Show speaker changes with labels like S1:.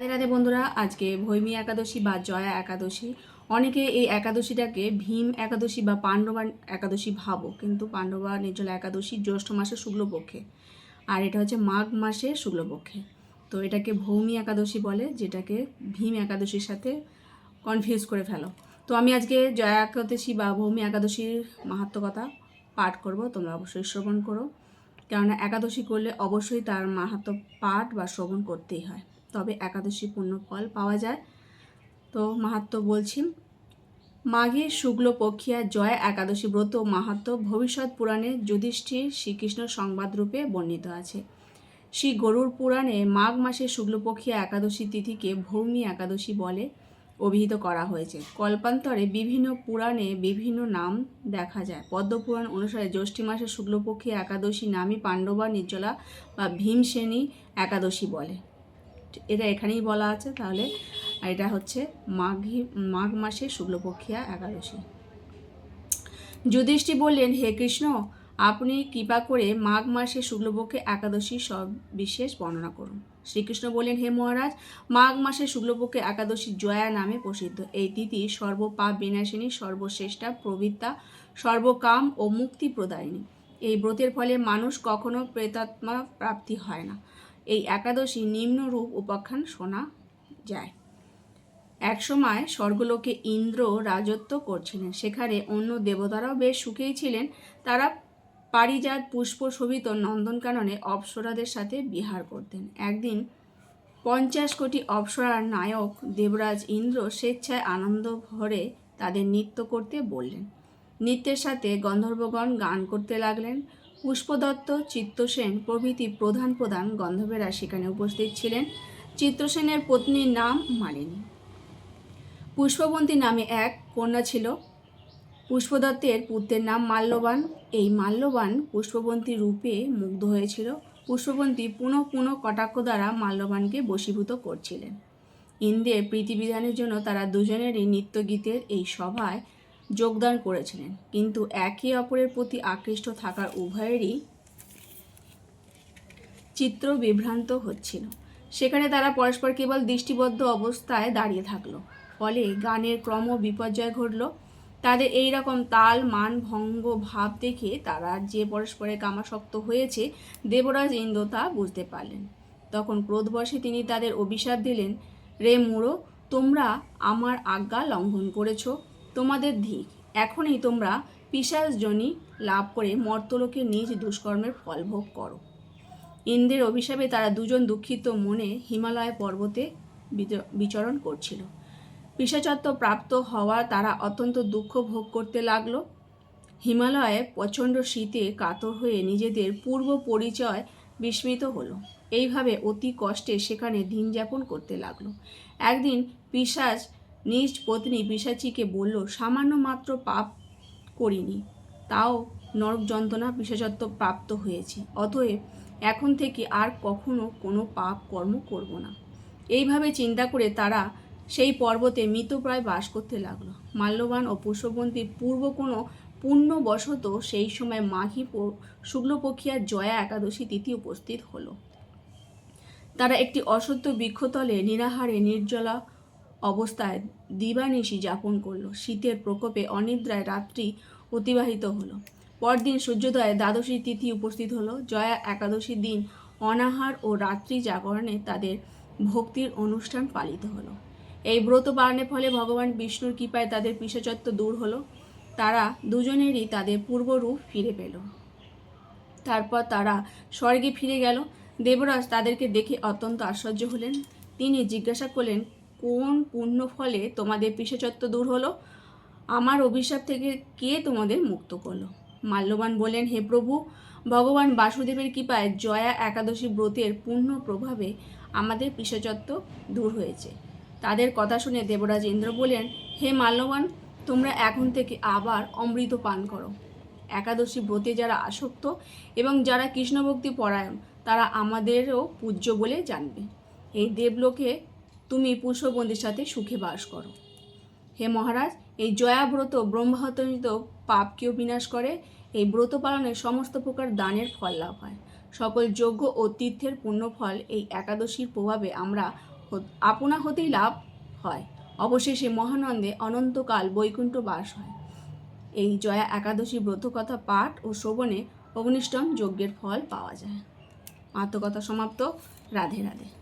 S1: রাধে বন্ধুরা, আজকে ভৈমী একাদশী বা জয়া একাদশী, অনেকে এই একাদশীটাকে ভীম একাদশী বা পাণ্ডবা একাদশী ভাবো, কিন্তু পাণ্ডবা নির্জলা একাদশী জ্যৈষ্ঠ মাসের শুক্লপক্ষে, আর এটা হচ্ছে মাঘ মাসের শুক্লপক্ষে। তো এটাকে ভৌমি একাদশী বলে, যেটাকে ভীম একাদশীর সাথে কনফিউজ করে ফেলো। তো আমি আজকে জয়া একাদশী বা ভৌমি একাদশীর মাহাত্ম কথা পাঠ করব, তোমরা অবশ্যই শ্রবণ করো। কেননা একাদশী করলে অবশ্যই তার মাহাত্ম পাঠ বা শ্রবণ করতেই হয়। তবে একাদশী পূর্ণ ফল পাওয়া যায়। তো মাহাত্ম বলছি মাঘে শুক্লপক্ষিয়া জয় একাদশী ব্রত মাহাত্ম ভবিষ্যৎ পুরাণে যুধিষ্ঠির শ্রীকৃষ্ণ সংবাদ রূপে বর্ণিত আছে। শ্রী গরুর পুরাণে মাঘ মাসে শুক্লপক্ষিয়া একাদশী তিথিকে ভৌমি একাদশী বলে অভিহিত করা হয়েছে। কল্পান্তরে বিভিন্ন পুরাণে বিভিন্ন নাম দেখা যায়। পদ্মপুরাণ অনুসারে জ্যৈষ্ঠী মাসে শুক্লপক্ষী একাদশী নামই পাণ্ডবা, নির্জলা বা ভীমসেনী একাদশী বলে। এটা এখানেই বলা আছে, তাহলে এটা হচ্ছে মাঘী, মাঘ মাসে শুক্লপক্ষিয়া একাদশী। যুধিষ্ঠি বললেন, হে কৃষ্ণ, আপনি কৃপা করে মাঘ মাসে শুক্লপক্ষে একাদশী সব বিশেষ বর্ণনা করুন। শ্রীকৃষ্ণ বললেন, হে মহারাজ, মাঘ মাসে শুক্লপক্ষে একাদশী জয়া নামে প্রসিদ্ধ। এই তিথি সর্বপাপ বিনাশিনী, সর্বশ্রেষ্ঠা, প্রবৃত্তা, সর্বকাম ও মুক্তি প্রদায়িনী। এই ব্রতের ফলে মানুষ কখনো প্রেতাত্মা প্রাপ্তি হয় না। এই একাদশী নিম্নরূপ উপাখ্যান শোনা যায়। একসময় স্বর্গলোকে ইন্দ্র রাজত্ব করছিলেন। সেখানে অন্য দেবতারাও বেশ সুখেই ছিলেন। তারা পারিজাত পুষ্প শোভিত নন্দনকাননে অপ্সরাদের সাথে বিহার করতেন। একদিন পঞ্চাশ কোটি অপ্সরার নায়ক দেবরাজ ইন্দ্র স্বেচ্ছায় আনন্দ ভরে তাদের নৃত্য করতে বললেন। নৃত্যের সাথে গন্ধর্বগণ গান করতে লাগলেন। পুষ্পদত্ত, চিত্তসেন প্রভৃতি প্রধান প্রধান গন্ধর্বেরা সেখানে উপস্থিত ছিলেন। চিত্রসেনের পত্নীর নাম মালিনী। পুষ্পবন্তী নামে এক কন্যা ছিল। পুষ্পদত্তের পুত্রের নাম মাল্যবান। এই মাল্যবান পুষ্পবন্তী রূপে মুগ্ধ হয়েছিল। পুষ্পবন্তী পুনঃ পুনঃ কটাক্ষ দ্বারা মাল্যবানকে বশীভূত করছিলেন। ইন্দ্রের প্রীতিবিধানের জন্য তারা দুজনেরই নৃত্যগীতের এই সভায় যোগদান করেছিলেন। কিন্তু একে অপরের প্রতি আকৃষ্ট থাকার উভয়েরই চিত্র বিভ্রান্ত হচ্ছিল। সেখানে তারা পরস্পর কেবল দৃষ্টিবদ্ধ অবস্থায় দাঁড়িয়ে থাকল। ফলে গানের ক্রম বিপর্যয় ঘটল। তাদের এই রকম তাল, মান, ভঙ্গ, ভাব দেখে তারা যে পরস্পরের কামাসক্ত হয়েছে, দেবরাজ ইন্দ্র তা বুঝতে পারলেন। তখন ক্রোধবশে তিনি তাদের অভিশাপ দিলেন, রে মুড়ো, তোমরা আমার আজ্ঞা লঙ্ঘন করেছ। তোমাদের ধিক এখনই তোমরা পিসাসজনী লাভ করে মর্তলোকে নিজ দুষ্কর্মের ফল ভোগ করো। ইন্দ্রের অভিশাপে তারা দুজন দুঃখিত মনে হিমালয় পর্বতে বিচ- বিচরণ করছিল। পিসাচত্ব প্রাপ্ত হওয়া তারা অত্যন্ত দুঃখ ভোগ করতে লাগল। হিমালয়ে প্রচণ্ড শীতে কাতর হয়ে নিজেদের পূর্ব পরিচয় বিস্মিত হলো। এইভাবে অতি কষ্টে সেখানে দিন যাপন করতে লাগল। একদিন পিসাজ নিজ পত্নী পিসাচিকে বলল, সামান্য মাত্র পাপ করিনি, তাও নরক যন্ত্রণা বিশেষত্ব প্রাপ্ত হয়েছি। অতএব এখন থেকে আর কখনো কোনো পাপ কর্ম করব না। এইভাবে চিন্তা করে তারা সেই পর্বতে মৃতপ্রায় বাস করতে লাগল। মাল্যবান ও পুষ্পবন্তীর পূর্ব কোনো পুণ্যবশত সেই সময় মাঘী শুক্লপক্ষিয়ার জয়া একাদশী তিথি উপস্থিত হলো। তারা একটি অসত্য বৃক্ষতলে নিরাহারে, নির্জলা অবস্থায় দিবানিশি যাপন করল। শীতের প্রকোপে অনিদ্রায় রাত্রি অতিবাহিত হলো। পরদিন সূর্যোদয়ে দ্বাদশী তিথি উপস্থিত হলো। জয়া একাদশী দিন অনাহার ও রাত্রি জাগরণে তাদের ভক্তির অনুষ্ঠান পালিত হলো। এই ব্রত পালনের ফলে ভগবান বিষ্ণুর কৃপায় তাদের পিসাচত্ব দূর হলো। তারা দুজনেরই তাদের পূর্বরূপ ফিরে পেল। তারপর তারা স্বর্গে ফিরে গেল। দেবরাজ তাদেরকে দেখে অত্যন্ত আশ্চর্য হলেন। তিনি জিজ্ঞাসা করলেন কোন পুণ্য ফলে তোমাদের পিসেচত্ব দূর হলো? আমার অভিশাপ থেকে কে তোমাদের মুক্ত করল? মাল্যবান বললেন, হে প্রভু, ভগবান বাসুদেবের কৃপায় জয়া একাদশী ব্রতের পূর্ণ প্রভাবে আমাদের পিসেচত্ব দূর হয়েছে। তাদের কথা শুনে দেবরাজ ইন্দ্র বললেন, হে মাল্যবান, তোমরা এখন থেকে আবার অমৃত পান করো। একাদশী ব্রতে যারা আসক্ত এবং যারা কৃষ্ণভক্তি পরায়ণ, তারা আমাদেরও পূজ্য বলে জানবে। এই দেবলোকে তুমি পুষ্পবন্দির সাথে সুখে বাস করো। হে মহারাজ, এই জয়াব্রত ব্রহ্মাহতনিত পাপকেও বিনাশ করে, এই ব্রত পালনে সমস্ত প্রকার দানের ফল লাভ হয়। সকল যজ্ঞ ও তীর্থের পুণ্যফল এই একাদশীর প্রভাবে আমরা আপনা হতেই লাভ হয়। অবশেষে মহানন্দে অনন্তকাল বৈকুণ্ঠ বাস হয়। এই জয়া একাদশী ব্রতকথা পাঠ ও শ্রবণে অগ্নিষ্টম যজ্ঞের ফল পাওয়া যায়। আত্মকথা সমাপ্ত। রাধে রাধে।